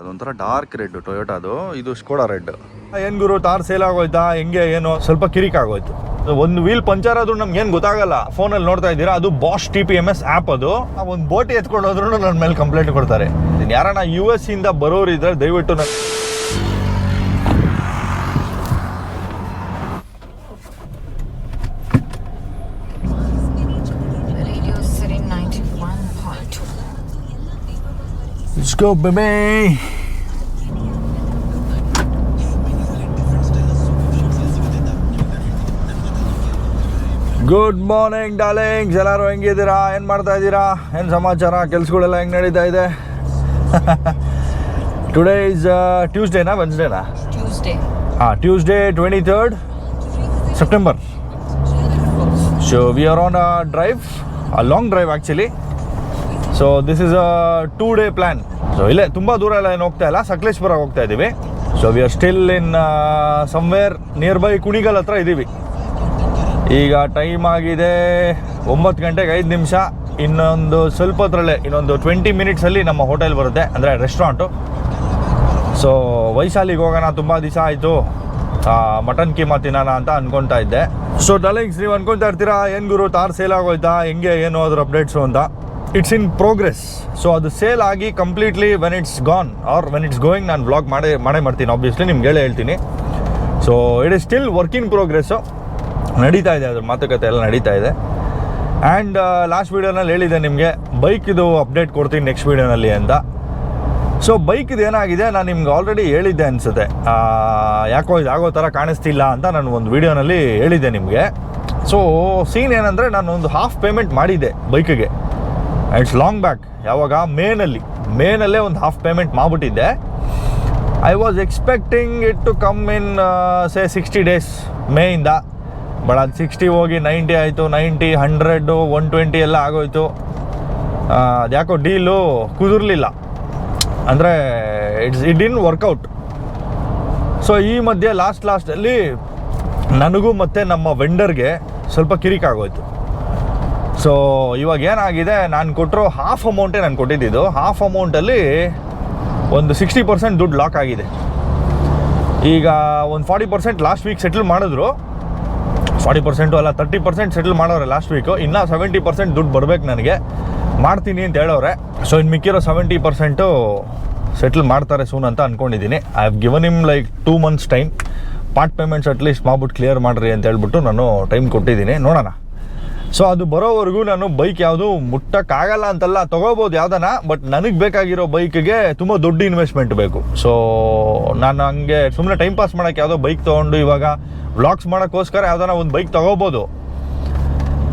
ಅದೊಂಥರ dark red ಟೊಯೋಟಾದು ಇದು ಸ್ಕೋಡಾ ರೆಡ್ ಏನ್ ಗುರು ತಾರ್ ಸೇಲ್ ಆಗೋಯ್ತಾ, ಹೆಂಗೆ, ಏನು? ಸ್ವಲ್ಪ ಕಿರಿಕ್ ಆಗೋಯ್ತು. ಒಂದು ವೀಲ್ ಪಂಚರ್ ಆದ್ರೂ ನಮ್ಗೆ ಏನು ಗೊತ್ತಾಗಲ್ಲ. ಫೋನಲ್ಲಿ ನೋಡ್ತಾ ಇದ್ದೀರಾ, ಅದು boss T P M S app ಅದು. ಒಂದು ಬೋಟಿ ಎತ್ಕೊಂಡು ಹೋದ್ರೂ ನನ್ನ ಮೇಲೆ ಕಂಪ್ಲೇಂಟ್ ಕೊಡ್ತಾರೆ. ಯಾರನ್ನ ಯು ಎಸ್ ಇಂದ ಬರೋರು ಇದ್ರೆ ದಯವಿಟ್ಟು ನನ್ go, baby. Good morning darlings ಎಲ್ಲರೂ ಹೆಂಗಿದ್ದೀರಾ? ಏನು ಮಾಡ್ತಾ ಇದ್ದೀರಾ? ಏನು ಸಮಾಚಾರ? ಕೆಲಸಗಳೆಲ್ಲ ಹೆಂಗೆ ನಡೀತಾ ಇದೆ? ಟುಡೇ ಇಸ್ ಟ್ಯೂಸ್ಡೇನಾ ವೆನ್ಸ್ಡೇನಾ Tuesday. ಹಾಂ Tuesday twenty third September so we are on a drive a long drive actually so this is a two day plan so ಇಲ್ಲೇ ತುಂಬ ದೂರ ಎಲ್ಲ ಏನು ಹೋಗ್ತಾ ಇಲ್ಲ. ಸಕಲೇಶ್ಪುರ ಹೋಗ್ತಾ ಇದ್ದೀವಿ so we are still in somewhere near by Kunigal ಹತ್ರ ಇದ್ದೀವಿ ಈಗ ಟೈಮ್ ಆಗಿದೆ ಒಂಬತ್ತು ಗಂಟೆಗೆ ಐದು ನಿಮಿಷ. ಇನ್ನೊಂದು ಸ್ವಲ್ಪ ಹೊತ್ತರಲ್ಲೇ ಇನ್ನೊಂದು ಟ್ವೆಂಟಿ ಮಿನಿಟ್ಸಲ್ಲಿ ನಮ್ಮ ಹೋಟೆಲ್ ಬರುತ್ತೆ, ಅಂದರೆ ರೆಸ್ಟೋರೆಂಟು ಸೊ ವೈಶಾಲಿಗೆ ಹೋಗೋಣ ತುಂಬ ದಿವಸ ಆಯಿತು. ಮಟನ್ ಕೀಮಾ ತಿನ್ನೋಣ ಅಂತ ಅನ್ಕೊತಾ ಇದ್ದೆ. ಸೊ ಡಲಿಂಗ್ಸ್ ನೀವು ಅನ್ಕೊತಾ ಇರ್ತೀರಾ? ಏನು ಗುರು, ತಾರ್ ಸೇಲ್ ಆಗೋಯ್ತಾ? ಹೆಂಗೆ, ಏನು ಅದ್ರ ಅಪ್ಡೇಟ್ಸು ಅಂತ? ಇಟ್ಸ್ ಇನ್ ಪ್ರೋಗ್ರೆಸ್ ಸೊ ಅದು ಸೇಲ್ ಆಗಿ completely when it's gone or when it's going ನಾನು ಬ್ಲಾಗ್ ಮಾಡೇ ಮಾಡೇ ಮಾಡ್ತೀನಿ. ಆಬ್ವಿಯಸ್ಲಿ ನಿಮ್ಗೆ ಹೇಳೇ ಹೇಳ್ತೀನಿ. So it is still work in progress ನಡೀತಾ ಇದೆ, ಅದ್ರ ಮಾತುಕತೆ ಎಲ್ಲ ನಡೀತಾ ಇದೆ. ಆ್ಯಂಡ್ ಲಾಸ್ಟ್ ವೀಡಿಯೋನಲ್ಲಿ ಹೇಳಿದೆ ನಿಮಗೆ ಬೈಕಿದು ಅಪ್ಡೇಟ್ ಕೊಡ್ತೀನಿ ನೆಕ್ಸ್ಟ್ ವೀಡಿಯೋನಲ್ಲಿ ಅಂತ. ಸೊ ಬೈಕಿದು ಏನಾಗಿದೆ, ನಾನು ನಿಮ್ಗೆ ಆಲ್ರೆಡಿ ಹೇಳಿದ್ದೆ ಅನಿಸುತ್ತೆ. ಯಾಕೋ ಇದು ಆಗೋ ಥರ ಕಾಣಿಸ್ತಿಲ್ಲ ಅಂತ ನಾನು ಒಂದು ವೀಡಿಯೋನಲ್ಲಿ ಹೇಳಿದ್ದೆ ನಿಮಗೆ. ಸೊ ಸೀನ್ ಏನಂದರೆ ನಾನು ಒಂದು ಹಾಫ್ ಪೇಮೆಂಟ್ ಮಾಡಿದ್ದೆ ಬೈಕಿಗೆ ಇಟ್ಸ್ ಲಾಂಗ್ ಬ್ಯಾಕ್ ಯಾವಾಗ? ಮೇನಲ್ಲಿ. ಮೇನಲ್ಲೇ ಒಂದು half payment ಮಾಡಿಬಿಟ್ಟಿದ್ದೆ. I was expecting it to come in say sixty days ಮೇಯಿಂದ. But ಅದು ಸಿಕ್ಸ್ಟಿ ಹೋಗಿ ನೈಂಟಿ ಆಯಿತು. ನೈಂಟಿ ಹಂಡ್ರೆಡ್ಡು ಒನ್ ಟ್ವೆಂಟಿ ಎಲ್ಲ ಆಗೋಯ್ತು. ಅದು ಯಾಕೋ ಡೀಲು ಕುದುರ್ಲಿಲ್ಲ. ಅಂದರೆ it's it in workout so ಈ ಮಧ್ಯೆ ಲಾಸ್ಟ್ ಲಾಸ್ಟಲ್ಲಿ ನನಗೂ ಮತ್ತು ನಮ್ಮ ವೆಂಡರ್ಗೆ ಸ್ವಲ್ಪ ಕಿರಿಕ್ ಆಗೋಯ್ತು ಸೊ ಇವಾಗ ಏನಾಗಿದೆ? ನಾನು ಕೊಟ್ಟರು ಹಾಫ್ ಅಮೌಂಟೇ ನಾನು ಕೊಟ್ಟಿದ್ದಿದ್ದು. ಹಾಫ್ ಅಮೌಂಟಲ್ಲಿ ಒಂದು ಸಿಕ್ಸ್ಟಿ ಪರ್ಸೆಂಟ್ ದುಡ್ಡು ಲಾಕ್ ಆಗಿದೆ. ಈಗ ಒಂದು forty percent last week settle ಮಾಡಿದ್ರು. ಫಾರ್ಟಿ ಪರ್ಸೆಂಟು ಅಲ್ಲ ತರ್ಟಿ ಪರ್ಸೆಂಟ್ ಸೆಟ್ಲ್ ಮಾಡೋರೆ ಲಾಸ್ಟ್ ವೀಕು ಇನ್ನೂ ಸೆವೆಂಟಿ ಪರ್ಸೆಂಟ್ ದುಡ್ಡು ಬರಬೇಕು ನನಗೆ. ಮಾಡ್ತೀನಿ ಅಂತ ಹೇಳೋರೆ. ಸೊ ಇನ್ನು ಮಿಕ್ಕಿರೋ ಸೆವೆಂಟಿ ಪರ್ಸೆಂಟು ಸೆಟ್ಲ್ ಮಾಡ್ತಾರೆ ಸೂನ್ ಅಂತ ಅಂದ್ಕೊಂಡಿದ್ದೀನಿ I have given him like two months time part payments at least ಮಾಡ್ಬಿಟ್ಟು ಕ್ಲಿಯರ್ ಮಾಡಿರಿ ಅಂತ ಹೇಳ್ಬಿಟ್ಟು ನಾನು ಟೈಮ್ ಕೊಟ್ಟಿದ್ದೀನಿ. ನೋಡೋಣ. ಸೊ ಅದು ಬರೋವರೆಗೂ ನಾನು ಬೈಕ್ ಯಾವುದು ಮುಟ್ಟಕ್ಕಾಗಲ್ಲ ಅಂತಲ್ಲ ತೊಗೋಬೋದು ಯಾವ್ದನ ಬಟ್ ನನಗೆ ಬೇಕಾಗಿರೋ ಬೈಕ್ಗೆ ತುಂಬ ದೊಡ್ಡ ಇನ್ವೆಸ್ಟ್ಮೆಂಟ್ ಬೇಕು. ಸೊ ನಾನು ಹಂಗೆ ಸುಮ್ಮನೆ ಟೈಮ್ ಪಾಸ್ ಮಾಡೋಕ್ಕೆ ಯಾವುದೋ ಬೈಕ್ ತೊಗೊಂಡು ಇವಾಗ ವ್ಲಾಗ್ಸ್ ಮಾಡೋಕ್ಕೋಸ್ಕರ ಯಾವ್ದಾನ ಒಂದು ಬೈಕ್ ತೊಗೋಬೋದು.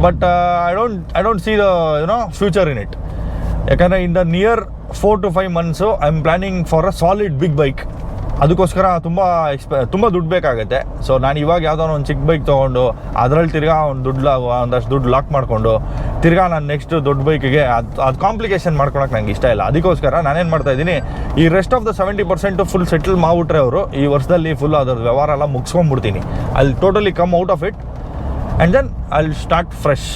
But I don't I don't see the you know future in it ಯಾಕಂದರೆ in the near four to five months I am planning for a solid big bike ಅದಕ್ಕೋಸ್ಕರ ತುಂಬ ಎಕ್ಸ್ಪ ತುಂಬ ದುಡ್ಡು ಬೇಕಾಗುತ್ತೆ. ಸೊ ನಾನು ಇವಾಗ ಯಾವುದೋ ಒಂದು ಚಿಕ್ಕ ಬೈಕ್ ತೊಗೊಂಡು, ಅದರಲ್ಲಿ ತಿರ್ಗಾ ಒಂದು ದುಡ್ಡು ಒಂದಷ್ಟು ದುಡ್ಡು ಲಾಕ್ ಮಾಡಿಕೊಂಡು, ತಿರ್ಗಾ ನಾನು ನೆಕ್ಸ್ಟ್ ದೊಡ್ಡ ಬೈಕಿಗೆ ಅದು ಅದು ಕಾಂಪ್ಲಿಕೇಶನ್ ಮಾಡ್ಕೊಳಕ್ಕೆ ನಂಗೆ ಇಷ್ಟ ಇಲ್ಲ. ಅದಕ್ಕೋಸ್ಕರ ನಾನೇನು ಮಾಡ್ತಾ ಇದ್ದೀನಿ, ಈ rest of the seventy percent full settle ಮಾಡಿಬಿಟ್ರೆ ಅವರು, ಈ ವರ್ಷದಲ್ಲಿ ಫುಲ್ ಅದರ ವ್ಯವಹಾರ ಎಲ್ಲ ಮುಗಿಸ್ಕೊಂಡ್ಬಿಡ್ತೀನಿ. ಅಲ್ಲಿ totally come out of it and then I start fresh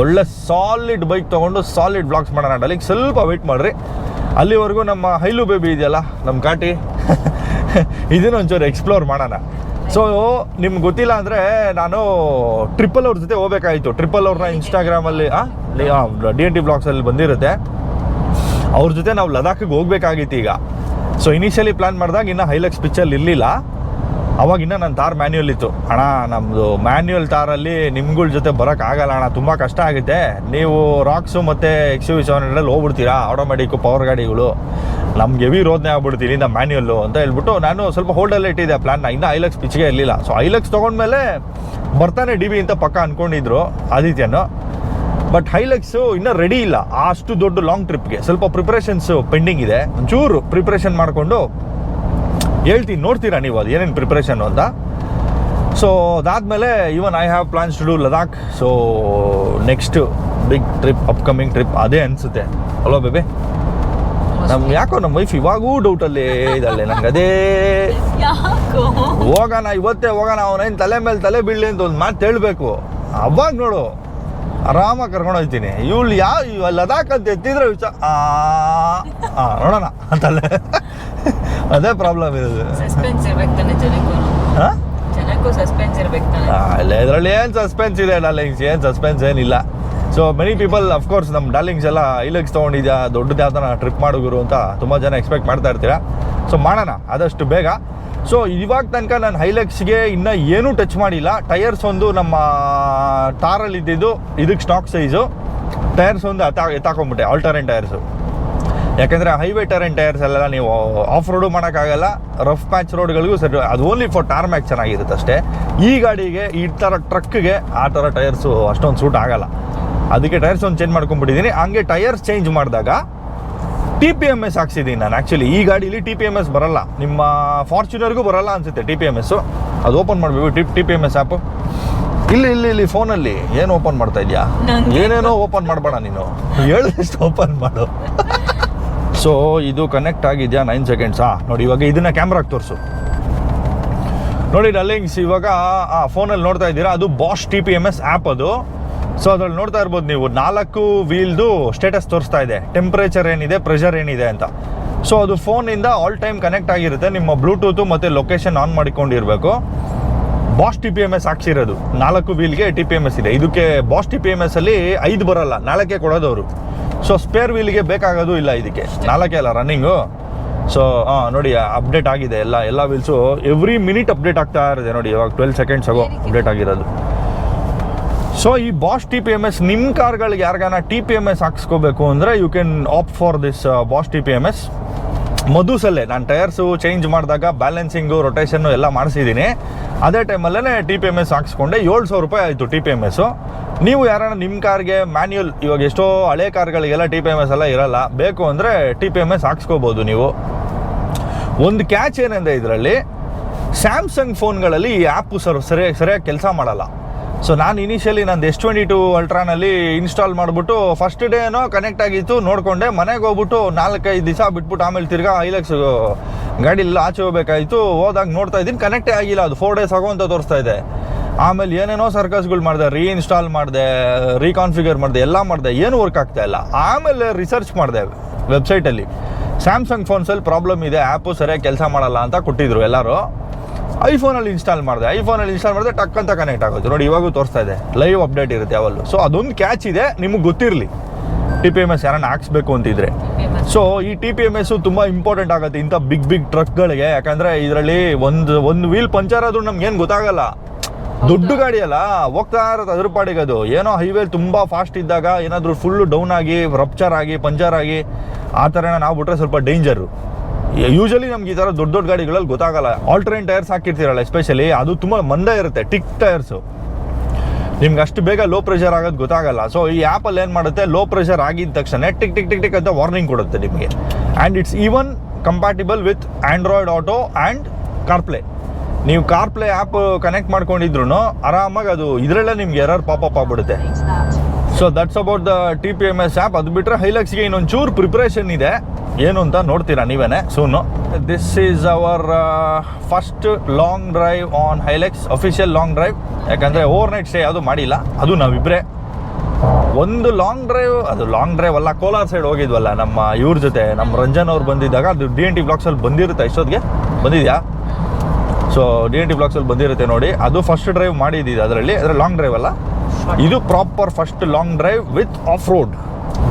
ಒಳ್ಳೆ ಸಾಲಿಡ್ ಬೈಕ್ ತೊಗೊಂಡು ಸಾಲಿಡ್ ಬ್ಲಾಕ್ಸ್ ಮಾಡೋಣ ಅಲ್ಲಿಗೆ ಸ್ವಲ್ಪ ವೆಯ್ಟ್ ಮಾಡಿರಿ. ಅಲ್ಲಿವರೆಗೂ ನಮ್ಮ ಹೈಲು ಬೇಬಿ ಇದೆಯಲ್ಲ, ನಮ್ಮ ಕಾಟಿ? ಇದನ್ನ ಒಂಚೂರು ಎಕ್ಸ್ಪ್ಲೋರ್ ಮಾಡೋಣ. ಸೊ ನಿಮ್ಗೆ ಗೊತ್ತಿಲ್ಲ ಅಂದರೆ ನಾನು ಟ್ರಿಪಲ್ ಅವ್ರ ಜೊತೆ ಹೋಗ್ಬೇಕಾಯಿತು. ಟ್ರಿಪಲ್ ಅವ್ರನ್ನ ಇನ್ಸ್ಟಾಗ್ರಾಮಲ್ಲಿ ಡಿ ಎನ್ ಟಿ ಬ್ಲಾಗ್ಸಲ್ಲಿ ಬಂದಿರುತ್ತೆ. ಅವ್ರ ಜೊತೆ ನಾವು ಲದಾಖಿಗೆ ಹೋಗ್ಬೇಕಾಗಿತ್ತು ಈಗ. ಸೊ ಇನಿಷಿಯಲಿ ಪ್ಲ್ಯಾನ್ ಮಾಡಿದಾಗ ಇನ್ನೂ ಹೈಲಕ್ಸ್ ಪಿಚ್ಚಲ್ಲಿ ಇರಲಿಲ್ಲ. ಅವಾಗ ಇನ್ನೂ ನನ್ನ ತಾರ್ ಮ್ಯಾನ್ಯುಯಲ್ ಇತ್ತು. ಅಣ್ಣ ನಮ್ಮದು ಮ್ಯಾನ್ಯುಯಲ್ ತಾರಲ್ಲಿ ನಿಮ್ಗಳ ಜೊತೆ ಬರೋಕ್ಕಾಗಲ್ಲ ಅಣ್ಣ, ತುಂಬ ಕಷ್ಟ ಆಗುತ್ತೆ. ನೀವು ರಾಕ್ಸು ಮತ್ತು ಎಕ್ಸ್ ಯು ವಿ ಸೆವೆನ್ ಹಂಡ್ರೆಡಲ್ಲಿ ಹೋಗ್ಬಿಡ್ತೀರಾ ಆಟೋಮೆಟಿಕ್ಕು ಪವರ್ ಗಾಡಿಗಳು. ನಮ್ಗೆ ಹೆವಿ ರೋದನೆ ಆಗ್ಬಿಡ್ತೀನಿ ಇಂದ ಮ್ಯಾನ್ಯುಯಲ್ಲು ಅಂತ ಹೇಳ್ಬಿಟ್ಟು ನಾನು ಸ್ವಲ್ಪ ಹೋಲ್ಡಲ್ಲಿ ಇಟ್ಟಿದ್ದೆ ಪ್ಲ್ಯಾನ್ನ ಇನ್ನೂ ಐಲಕ್ಸ್ ಪಿಚ್ಗೆ ಇರಲಿಲ್ಲ. ಸೊ ಐಲಕ್ಸ್ ತೊಗೊಂಡ್ಮೇಲೆ ಬರ್ತಾನೆ ಡಿ ಬಿ ಅಂತ ಪಕ್ಕ ಅಂದ್ಕೊಂಡಿದ್ರು ಆದಿತ್ಯನು. ಬಟ್ ಹೈಲಕ್ಸು ಇನ್ನೂ ರೆಡಿ ಇಲ್ಲ. ಅಷ್ಟು ದೊಡ್ಡ ಲಾಂಗ್ ಟ್ರಿಪ್ಗೆ ಸ್ವಲ್ಪ ಪ್ರಿಪ್ರೇಷನ್ಸು ಪೆಂಡಿಂಗ್ ಇದೆ. ಒಂಚೂರು ಪ್ರಿಪ್ರೇಷನ್ ಮಾಡಿಕೊಂಡು ಹೇಳ್ತೀನಿ ನೋಡ್ತೀರಾ ನೀವು ಅದು ಏನೇನು ಪ್ರಿಪ್ರೇಷನ್ ಅಂತ? ಸೊ ಅದಾದಮೇಲೆ even I have plans to do Ladakh so next big trip upcoming trip ಅದೇ ಅನಿಸುತ್ತೆ. ಹಲೋ ಬೇಬಿ ನಮ್ ಯಾಕೋ ನಮ್ಮ ವೈಫ್ ಇವಾಗೂ ಡೌಟಲ್ಲಿ ಇದ್ದಾಳೆ ನಂಗೆ ಅದೇ ಹೋಗೋಣ ಇವತ್ತೇ ಹೋಗೋಣ ಅವನೇನು ತಲೆ ಮೇಲೆ ತಲೆ ಬೀಳಲಿ ಅಂತ ಒಂದು ಮಾತು ಹೇಳಬೇಕು. ಅವಾಗ ನೋಡು ಆರಾಮಾಗಿ ಕರ್ಕೊಂಡು ಹೋಗ್ತೀನಿ. ಇವಳು ಯಾವ ಲದಾಖ್ ಅಂತ ಎತ್ತಿದ್ರೆ ವಿಚಾರ ಆ ನೋಡೋಣ ಅಂತಲ್ಲ. ಅದೇ ಪ್ರಾಬ್ಲಮ್ ಇರೋದು ಸಸ್ಪೆನ್ಸ್ ಇರ್ಬೇಕು ತಾನೆ ಜನಕ್ಕೂ. ಹಾಂ ಜನಕ್ಕೂ ಸಸ್ಪೆನ್ಸ್ ಇರ್ಬೇಕು ತಾನೆ. ಇಲ್ಲ ಇದರಲ್ಲಿ ಏನು ಸಸ್ಪೆನ್ಸ್ ಇದೆ ಡಾರ್ಲಿಂಗ್ಸ್ ಏನು ಸಸ್ಪೆನ್ಸ್ ಏನಿಲ್ಲ. So many people of course ನಮ್ಮ ಡಾರ್ಲಿಂಗ್ಸ್ ಎಲ್ಲ ಐಲಕ್ಸ್ ತೊಗೊಂಡಿದ್ಯಾ ದೊಡ್ಡದು ಯಾವ್ದಾನ ಟ್ರಿಪ್ ಮಾಡುಗುರು ಅಂತ ತುಂಬ ಜನ ಎಕ್ಸ್ಪೆಕ್ಟ್ ಮಾಡ್ತಾ ಇರ್ತೀರಾ? ಸೊ ಮಾಡೋಣ ಆದಷ್ಟು ಬೇಗ. ಸೊ ಇವಾಗ ತನಕ ನಾನು ಹೈಲೆಕ್ಸ್ಗೆ ಇನ್ನೂ ಏನೂ ಟಚ್ ಮಾಡಿಲ್ಲ. ಟೈರ್ಸ್ ಒಂದು ನಮ್ಮ ಟಾರಲ್ಲಿ ಇದ್ದಿದ್ದು ಇದಕ್ಕೆ ಸ್ಟಾಕ್ ಸೈಜು ಟೈರ್ಸ್ ಒಂದು ಎತ್ತಾ ಎತ್ತಾಕೊಂಬಿಟ್ಟೆ ಆಲ್ಟರೆಂಟ್ ಟೈರ್ಸು ಯಾಕಂದರೆ ಹೈವೇ ಟೆರೆನ್ ಟೈರ್ಸ್ ಎಲ್ಲ ನೀವು ಆಫ್ ರೋಡು ಮಾಡೋಕ್ಕಾಗಲ್ಲ ರಫ್ ಪ್ಯಾಚ್ ರೋಡ್ಗಳಿಗೂ ಸರಿ ಅದು ಓನ್ಲಿ ಫಾರ್ ಟಾರ್ ಟಾರ್ಮ್ಯಾಕ್ ಚೆನ್ನಾಗಿರುತ್ತೆ ಅಷ್ಟೇ. ಈ ಗಾಡಿಗೆ ಈ ಥರ ಟ್ರಕ್ಗೆ ಆ ಥರ ಟೈರ್ಸು ಅಷ್ಟೊಂದು ಸೂಟ್ ಆಗಲ್ಲ. ಅದಕ್ಕೆ ಟೈರ್ಸ್ ಒಂದು ಚೇಂಜ್ ಮಾಡ್ಕೊಂಡ್ಬಿಟ್ಟಿದ್ದೀನಿ ಹಂಗೆ ಟೈರ್ಸ್ ಚೇಂಜ್ ಮಾಡಿದಾಗ ಟಿ ಪಿ ಎಂ ಎಸ್ ಹಾಕ್ಸಿದ್ದೀನಿ ನಾನು. ಆ್ಯಕ್ಚುಲಿ ಈ ಗಾಡೀಲಿ ಟಿ ಪಿ ಎಂ ಎಸ್ ಬರಲ್ಲ. ನಿಮ್ಮ ಫಾರ್ಚುನರ್ಗೂ ಬರಲ್ಲ ಅನಿಸುತ್ತೆ ಟಿ ಪಿ ಎಂ ಎಸ್ಸು ಅದು ಓಪನ್ ಮಾಡಬೇಕು. T T P M S app ಇಲ್ಲಿ ಇಲ್ಲಿ ಇಲ್ಲಿ ಫೋನಲ್ಲಿ ಏನು ಓಪನ್ ಮಾಡ್ತಾ ಇದೆಯಾ? ಏನೇನೋ ಓಪನ್ ಮಾಡಬೇಡ ನೀನು. ಹೇಳಿದಷ್ಟು ಓಪನ್ ಮಾಡು. ಸೊ ಇದು ಕನೆಕ್ಟ್ ಆಗಿದೆಯಾ? ನೈನ್ ಸೆಕೆಂಡ್ಸಾ ನೋಡಿ, ಇವಾಗ ಇದನ್ನ ಕ್ಯಾಮ್ರಾಗೆ ತೋರಿಸು. ನೋಡಿ ಡಲ್ಲಿಂಗ್ಸ್ ಇವಾಗ, ಆ ಫೋನಲ್ಲಿ ನೋಡ್ತಾ ಇದ್ದೀರಾ? ಅದು Bosch T P M S app ಅದು. ಸೊ ಅದ್ರಲ್ಲಿ ನೋಡ್ತಾ ಇರ್ಬೋದು ನೀವು. ನಾಲ್ಕು ವೀಲ್ದು ಸ್ಟೇಟಸ್ ತೋರಿಸ್ತಾ ಇದೆ. ಟೆಂಪ್ರೇಚರ್ ಏನಿದೆ ಪ್ರೆಷರ್ ಏನಿದೆ ಅಂತ. ಸೊ ಅದು ಫೋನಿಂದ ಆಲ್ ಟೈಮ್ ಕನೆಕ್ಟ್ ಆಗಿರುತ್ತೆ. ನಿಮ್ಮ ಬ್ಲೂಟೂತು ಮತ್ತು location on ಮಾಡಿಕೊಂಡಿರಬೇಕು. Bosch T P M S ಹಾಕ್ಸಿರೋದು. ನಾಲ್ಕು ವೀಲ್ಗೆ ಟಿ ಪಿ ಎಂ ಎಸ್ ಇದೆ. ಇದಕ್ಕೆ Bosch T P M S ಅಲ್ಲಿ ಐದು ಬರಲ್ಲ. ನಾಲ್ಕೇ ಕೊಡೋದು ಅವರು ಸೊ ಸ್ಪೇರ್ ವೀಲ್ಗೆ ಬೇಕಾಗೋದು ಇಲ್ಲ ಇದಕ್ಕೆ. ನಾಲ್ಕೇ ಅಲ್ಲ ರನ್ನಿಂಗು ಸೊ ಹಾಂ ನೋಡಿ ಅಪ್ಡೇಟ್ ಆಗಿದೆ. ಎಲ್ಲ ಎಲ್ಲ ವೀಲ್ಸು ಎವ್ರಿ ಮಿನಿಟ್ ಅಪ್ಡೇಟ್ ಆಗ್ತಾ ಇರುತ್ತೆ ನೋಡಿ ಇವಾಗ ಟ್ವೆಲ್ ಸೆಕೆಂಡ್ಸ್ ಆಗೋ ಅಪ್ಡೇಟ್ ಆಗಿರೋದು. ಸೊ ಈ Boss T P M S ನಿಮ್ಮ ಕಾರ್ಗಳಿಗೆ ಯಾರಿಗಾನ ಟಿ ಪಿ ಎಂ ಎಸ್ ಹಾಕ್ಸ್ಕೋಬೇಕು ಅಂದರೆ you can opt for this Boss T P M S ಮಧುಸಲ್ಲೇ, ನಾನು ಟೈರ್ಸು ಚೇಂಜ್ ಮಾಡಿದಾಗ ಬ್ಯಾಲೆನ್ಸಿಂಗು ರೊಟೇಷನ್ನು ಎಲ್ಲ ಮಾಡಿಸಿದ್ದೀನಿ. ಅದೇ ಟೈಮಲ್ಲೇ ಟಿ ಪಿ ಎಂ ಎಸ್ ಹಾಕ್ಸ್ಕೊಂಡೆ. ಏಳು ಸಾವಿರ ರೂಪಾಯಿ ಆಯಿತು ಟಿ ಪಿ ಎಂ ಎಸ್ಸು ನೀವು ಯಾರನ್ನ ನಿಮ್ಮ ಕಾರ್ಗೆ ಮ್ಯಾನ್ಯುಯಲ್ ಇವಾಗ ಎಷ್ಟೋ ಹಳೆ ಕಾರ್ಗಳಿಗೆಲ್ಲ ಟಿ ಪಿ ಎಂ ಎಸ್ ಎಲ್ಲ ಇರಲ್ಲ. ಬೇಕು ಅಂದರೆ ಟಿ ಪಿ ಎಂ ಎಸ್ ಹಾಕ್ಸ್ಕೋಬೋದು ನೀವು. ಒಂದು ಕ್ಯಾಚ್ ಏನಂದರೆ ಇದರಲ್ಲಿ ಸ್ಯಾಮ್ಸಂಗ್ ಫೋನ್ಗಳಲ್ಲಿ ಈ ಆ್ಯಪು ಸರ್ ಸರಿಯಾಗಿ ಸರಿಯಾಗಿ ಕೆಲಸ ಮಾಡಲ್ಲ. ಸೊ ನಾನು ಇನಿಷಿಯಲಿ ನಂದು ಎಸ್ ಟ್ವೆಂಟಿ ಟು ಅಲ್ಟ್ರಾನಲ್ಲಿ ಇನ್ಸ್ಟಾಲ್ ಮಾಡಿಬಿಟ್ಟು ಫಸ್ಟ್ ಡೇ ಏನೋ ಕನೆಕ್ಟ್ ಆಗಿತ್ತು, ನೋಡಿಕೊಂಡೆ. ಮನೆಗೆ ಹೋಗ್ಬಿಟ್ಟು ನಾಲ್ಕೈದು ದಿವಸ ಬಿಟ್ಬಿಟ್ಟು ಆಮೇಲೆ ತಿರ್ಗಾ ಐಲೆಕ್ಸ್ ಗಾಡಿಲಿ ಆಚೆ ಹೋಗ್ಬೇಕಾಯ್ತು. ಹೋದಾಗ ನೋಡ್ತಾ ಇದ್ದೀನಿ ಕನೆಕ್ಟೇ ಆಗಿಲ್ಲ. ಅದು ಫೋರ್ ಡೇಸ್ ಆಗೋ ಅಂತ ತೋರಿಸ್ತಾ ಇದೆ. ಆಮೇಲೆ ಏನೇನೋ ಸರ್ಕಸ್ಗಳು ಮಾಡಿದೆ ರೀಇನ್ಸ್ಟಾಲ್ ಮಾಡಿದೆ ರೀಕಾನ್ಫಿಗರ್ ಮಾಡಿದೆ, ಎಲ್ಲ ಮಾಡಿದೆ. ಏನು ವರ್ಕ್ ಆಗ್ತಾ ಇಲ್ಲ. ಆಮೇಲೆ ರಿಸರ್ಚ್ ಮಾಡಿದೆ ವೆಬ್ಸೈಟಲ್ಲಿ ಸ್ಯಾಮ್ಸಂಗ್ ಫೋನ್ಸಲ್ಲಿ ಪ್ರಾಬ್ಲಮ್ ಇದೆ. ಆ್ಯಪು ಸರಿಯಾಗಿ ಕೆಲಸ ಮಾಡಲ್ಲ ಅಂತ ಕೊಟ್ಟಿದ್ರು ಎಲ್ಲರೂ. ಐಫೋನಲ್ಲಿ ಇನ್ಸ್ಟಾಲ್ ಮಾಡಿದೆ. ಐಫೋನಲ್ಲಿ ಇನ್ಸ್ಟಾಲ್ ಮಾಡಿದ್ರೆ ಟಕ್ ಅಂತ ಕನೆಕ್ಟ್ ಆಗುತ್ತೆ ನೋಡಿ ಇವಾಗೂ ತೋರಿಸ್ತಾ ಇದೆ. ಲೈವ್ ಅಪ್ಡೇಟ್ ಇರುತ್ತೆ ಯಾವಲ್ಲೂ. ಸೊ ಅದೊಂದು ಕ್ಯಾಚ್ ಇದೆ ನಿಮಗೆ ಗೊತ್ತಿರಲಿ. ಟಿ ಪಿ ಎಂ ಎಸ್ ಯಾರನ್ನ ಹಾಕ್ಸ್ಬೇಕು ಅಂತಿದ್ರೆ. ಸೊ ಈ ಟಿ ಪಿ ಎಂ ಎಸ್ಸು ತುಂಬ ಇಂಪಾರ್ಟೆಂಟ್ ಆಗುತ್ತೆ ಇಂಥ ಬಿಗ್ ಬಿಗ್ ಟ್ರಕ್ಗಳಿಗೆ ಯಾಕಂದರೆ ಇದರಲ್ಲಿ ಒಂದು ಒಂದು ವೀಲ್ ಪಂಚರ್ ಆದ್ರೂ ನಮ್ಗೇನು ಏನು ಗೊತ್ತಾಗಲ್ಲ. ದೊಡ್ಡ ಗಾಡಿ ಅಲ್ಲ ಹೋಗ್ತಾ ಇರೋದು ಅದ್ರ ಪಾಡಿಗೆ ಅದು. ಏನೋ ಹೈವೇ ತುಂಬ ಫಾಸ್ಟ್ ಇದ್ದಾಗ ಏನಾದರೂ ಫುಲ್ಲು ಡೌನ್ ಆಗಿ ರಪ್ಚರ್ ಆಗಿ ಪಂಚರ್ ಆಗಿ ಆ ಥರ ನಾವು ಬಿಟ್ರೆ ಸ್ವಲ್ಪ ಡೇಂಜರು ಯೂಶಲಿ ನಮ್ಗೆ ಈ ಥರ ದೊಡ್ಡ ದೊಡ್ಡ ಗಾಡಿಗಳಲ್ಲಿ ಗೊತ್ತಾಗಲ್ಲ. ಆಲ್ಟ್ರೇನ್ ಟೈರ್ಸ್ ಹಾಕಿರ್ತೀರಲ್ಲ ಎಸ್ಪೆಷಲಿ ಅದು ತುಂಬ ಮಂದ ಇರುತ್ತೆ ಟಿಕ್ ಟೈರ್ಸು ನಿಮ್ಗೆ ಅಷ್ಟು ಬೇಗ ಲೋ ಪ್ರೆಷರ್ ಆಗೋದು ಗೊತ್ತಾಗಲ್ಲ. ಸೊ ಈ ಆ್ಯಪಲ್ಲಿ ಏನು ಮಾಡುತ್ತೆ ಲೋ ಪ್ರೆಷರ್ ಆಗಿದ ತಕ್ಷಣ ಟಿಕ್ ಟಿಕ್ ಟಿಕ್ ಟಿಕ್ ಅಂತ ವಾರ್ನಿಂಗ್ ಕೊಡುತ್ತೆ ನಿಮಗೆ. And it's even compatible with Android Auto and CarPlay ನೀವು ಕಾರ್ಪ್ಲೇ ಆ್ಯಪ್ ಕನೆಕ್ಟ್ ಮಾಡ್ಕೊಂಡಿದ್ರು ಆರಾಮಾಗಿ ಅದು ಇದರಲ್ಲೇ ನಿಮ್ಗೆ ಎರರ್ ಪಾಪಪ್ ಆಗ್ಬಿಡುತ್ತೆ. So that's about the T P M S app ಅದು ಬಿಟ್ಟರೆ ಹೈಲಕ್ಸ್ಗೆ ಇನ್ನೊಂದು ಚೂರು ಪ್ರಿಪ್ರೇಷನ್ ಇದೆ. ಏನು ಅಂತ ನೋಡ್ತೀರಾ ನೀವೇನೆ? Soon. This is our first long drive on Hilux official long drive ಯಾಕಂದರೆ ಓವರ್ ನೈಟ್ ಸ್ಟೇ ಅದು ಮಾಡಿಲ್ಲ. ಅದು ನಾವಿಬ್ಬರೇ ಒಂದು ಲಾಂಗ್ ಡ್ರೈವ್ ಅದು ಲಾಂಗ್ ಡ್ರೈವ್ ಅಲ್ಲ, ಕೋಲಾರ ಸೈಡ್ ಹೋಗಿದ್ವಲ್ಲ ನಮ್ಮ ಇವ್ರ ಜೊತೆ, ನಮ್ಮ ರಂಜನ್ ಅವ್ರು ಬಂದಿದ್ದಾಗ, ಅದು ಡಿ ಎನ್ ಟಿ ಬ್ಲಾಕ್ಸಲ್ಲಿ ಬಂದಿರುತ್ತೆ. ಇಷ್ಟೊತ್ತಿಗೆ ಬಂದಿದೆಯಾ? ಸೊ ಡಿ ಎನ್ ಟಿ ಬ್ಲಾಕ್ಸಲ್ಲಿ ಬಂದಿರುತ್ತೆ ನೋಡಿ. ಅದು ಫಸ್ಟ್ ಡ್ರೈವ್ ಮಾಡಿದ್ದಿದೆ ಅದರಲ್ಲಿ. ಅದರ ಲಾಂಗ್ ಡ್ರೈವ್ ಅಲ್ಲ. ಇದು proper first long drive with off road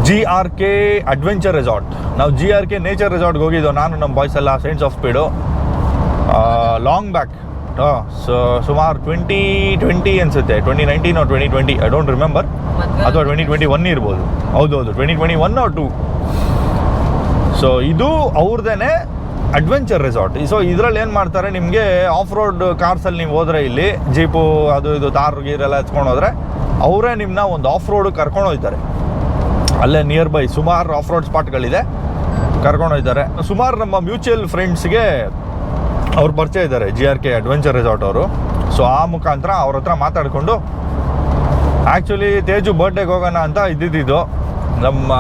G R K adventure resort ನಾವು ಜಿ ಆರ್ ಕೆ ನೇಚರ್ ರೆಸಾರ್ಟ್ಗೆ ಹೋಗಿದ್ದೋ ನಾನು ನಮ್ಮ ಬಾಯ್ಸ್ ಎಲ್ಲ science of speed long back so ಸುಮಾರು ಟ್ವೆಂಟಿ ಟ್ವೆಂಟಿ ಅನ್ಸುತ್ತೆ. Twenty nineteen twenty twenty I don't remember ಅಥವಾ twenty twenty one ಇರ್ಬೋದು. ಹೌದು ಹೌದು twenty twenty one or two so ಇದು ಅವ್ರದ್ದೇನೆ ಅಡ್ವೆಂಚರ್ ರೆಸಾರ್ಟ್ ಸೊ ಇದರಲ್ಲಿ ಏನು ಮಾಡ್ತಾರೆ ನಿಮಗೆ ಆಫ್ ರೋಡ್ ಕಾರ್ಸಲ್ಲಿ ನೀವು ಹೋದರೆ ಇಲ್ಲಿ ಜೀಪು ಅದು ಇದು ತಾರು ಗೀರೆಲ್ಲ ಎತ್ಕೊಂಡು ಹೋದ್ರೆ ಅವರೇ ನಿಮ್ಮನ್ನ ಒಂದು ಆಫ್ ರೋಡ್ ಕರ್ಕೊಂಡು ಹೋಗ್ತಾರೆ. ಅಲ್ಲೇ ನಿಯರ್ ಬೈ ಸುಮಾರು ಆಫ್ ರೋಡ್ ಸ್ಪಾಟ್ಗಳಿದೆ ಕರ್ಕೊಂಡೋಗಿದ್ದಾರೆ ಸುಮಾರು ನಮ್ಮ ಮ್ಯೂಚುವಲ್ ಫ್ರೆಂಡ್ಸ್ಗೆ ಅವ್ರು ಪರಿಚಯ ಇದ್ದಾರೆ G R K adventure resort ಅವರು. ಸೊ ಆ ಮುಖಾಂತರ ಅವ್ರ ಹತ್ರ ಮಾತಾಡಿಕೊಂಡು ಆ್ಯಕ್ಚುಲಿ ತೇಜು ಬರ್ಡೇಗೆ ಹೋಗೋಣ ಅಂತ ಇದ್ದಿದ್ದು. ನಮ್ಮ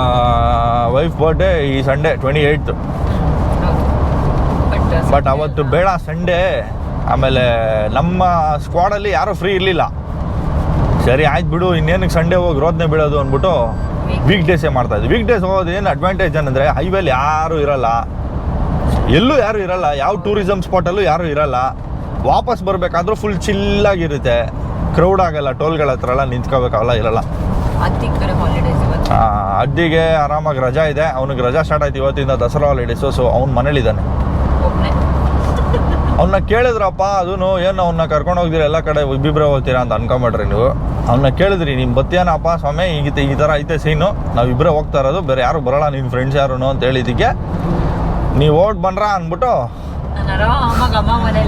ವೈಫ್ ಬರ್ಡೇ ಈ ಸಂಡೇ ಟ್ವೆಂಟಿ ಏಯ್ಟ್ ಬಟ್ ಅವತ್ತು ಬೇಡ ಸಂಡೇ ಆಮೇಲೆ ನಮ್ಮ ಸ್ಕ್ವಾಡಲ್ಲಿ ಯಾರೂ ಫ್ರೀ ಇರಲಿಲ್ಲ. ಸರಿ ಆಯ್ತು ಬಿಡು ಇನ್ನೇನಕ್ಕೆ ಸಂಡೇ ಹೋಗಿ ರೋದನೆ ಬೀಳೋದು ಅಂದ್ಬಿಟ್ಟು ವೀಕ್ ಡೇಸೇ ಮಾಡ್ತಾ ಇದ್ವಿ. ವೀಕ್ ಡೇಸ್ ಹೋಗೋದು ಏನು ಅಡ್ವಾಂಟೇಜ್ ಏನಂದರೆ ಹೈವೇಲಿ ಯಾರೂ ಇರಲ್ಲ. ಎಲ್ಲೂ ಯಾರೂ ಇರಲ್ಲ. ಯಾವ ಟೂರಿಸಮ್ ಸ್ಪಾಟಲ್ಲೂ ಯಾರೂ ಇರಲ್ಲ. ವಾಪಸ್ ಬರಬೇಕಾದ್ರೂ ಫುಲ್ ಚಿಲ್ಲಾಗಿರುತ್ತೆ ಕ್ರೌಡ್ ಆಗಲ್ಲ ಟೋಲ್ಗಳ ಹತ್ರ ಎಲ್ಲ ನಿಂತ್ಕೋಬೇಕಾಗಲ್ಲ ಇರಲ್ಲ. ಅಡ್ಡಿಗೆ ಆರಾಮಾಗಿ ರಜಾ ಇದೆ. ಅವ್ನಿಗೆ ರಜಾ ಸ್ಟಾರ್ಟ್ ಆಯ್ತು ಇವತ್ತಿಂದ ದಸರಾ ಹಾಲಿಡೇಸು ಸೊ ಅವ್ನು ಮನೇಲಿದ್ದಾನೆ. ಅವನ್ನ ಕೇಳಿದ್ರಪ್ಪ ಅದೂ ಏನು ಅವನ್ನ ಕರ್ಕೊಂಡು ಹೋಗ್ದಿರ ಎಲ್ಲ ಕಡೆ ಇಬ್ಬಿಬ್ರೆ ಹೋಗ್ತೀರಾ ಅಂತ ಅನ್ಕೊಂಬಿಡ್ರಿ ನೀವು. ಅವನ್ನ ಕೇಳಿದ್ರಿ ನಿಮ್ಮ ಬತ್ತಿಯಾನಪ್ಪ ಸ್ವಾಮಿ ಈಗ ಈ ಥರ ಐತೆ ಸೀನು ನಾವು ಇಬ್ಬರೇ ಹೋಗ್ತಾ ಇರೋದು ಬೇರೆ ಯಾರು ಬರೋಲ್ಲ ನಿನ್ನ ಫ್ರೆಂಡ್ಸ್ ಯಾರು ಅಂತ ಹೇಳಿದ್ದಕ್ಕೆ ನೀವು ಓಟ್ ಬಂದ್ರ ಅಂದ್ಬಿಟ್ಟು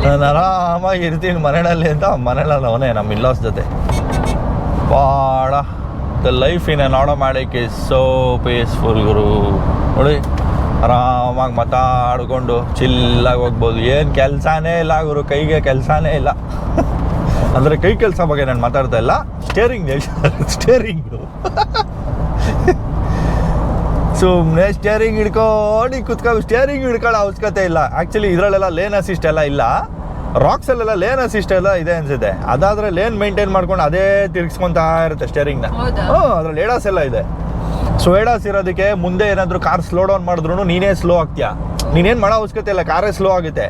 ನಾನು ಆರಾಮಾಗಿ ಇರ್ತೀನಿ ಮನೆಯಲ್ಲಿ ಅಂತ ಮನೆಯಲ್ಲಿ ಅವನೇ ನಮ್ಮ ಇಲ್ಲಾಸ್ ಜೊತೆ. ಭಾಳ ದ ಲೈಫ್ ಇನ್ ಎನ್ ಮಾಡೋಕ್ಕೆ ಸೋ ಪೀಸ್ಫುಲ್ ಗುರು. ನೋಡಿ. ಆರಾಮಾಗಿ ಮಾತಾಡಿಕೊಂಡು ಚಿಲ್ಲಾಗಿ ಹೋಗ್ಬೋದು. ಏನು ಕೆಲಸನೇ ಇಲ್ಲ ಗುರು ಕೈಗೆ ಕೆಲಸನೇ ಇಲ್ಲ. ಅಂದರೆ ಕೈ ಕೆಲಸ ಬಗ್ಗೆ ನಾನು ಮಾತಾಡ್ತಾ ಇಲ್ಲ. ಸ್ಟೇರಿಂಗ್ ಸ್ಟೇರಿಂಗು ಸುಮ್ಮನೆ ಸ್ಟೇರಿಂಗ್ ಹಿಡ್ಕೊಂಡು ಕುತ್ಕೊಂಡು ಸ್ಟೇರಿಂಗ್ ಹಿಡ್ಕೊಳ್ಳೋ ಅವಶ್ಯಕತೆ ಇಲ್ಲ. ಆ್ಯಕ್ಚುಲಿ ಇದರಲ್ಲೆಲ್ಲ ಲೇನ್ ಅಸಿಸ್ಟ್ ಎಲ್ಲ ಇಲ್ಲ. ರಾಕ್ಸಲ್ಲೆಲ್ಲ ಲೇನ್ ಅಸಿಸ್ಟ್ ಎಲ್ಲ ಇದೆ ಅನ್ಸುತ್ತೆ. ಅದಾದರೆ ಲೇನ್ ಮೇಂಟೈನ್ ಮಾಡ್ಕೊಂಡು ಅದೇ ತಿರ್ಗಿಸ್ಕೊತಾ ಇರುತ್ತೆ ಸ್ಟೇರಿಂಗ್ನ? ಹ್ಞೂ ಅದ್ರಲ್ಲಿ ಏಡಾಸ್ ಎಲ್ಲ ಇದೆ. ಸೊ ಹೇಳಾಸ್ ಇರೋದಕ್ಕೆ ಮುಂದೆ ಏನಾದರೂ ಕಾರ್ ಸ್ಲೋ ಡೌನ್ ಮಾಡಿದ್ರು ನೀನೇ ಸ್ಲೋ ಆಗ್ತೀಯಾ. ನೀನೇನು ಮಾಡೋ ಅವಶ್ಯಕತೆ ಇಲ್ಲ ಕಾರೇ ಸ್ಲೋ ಆಗುತ್ತೆ.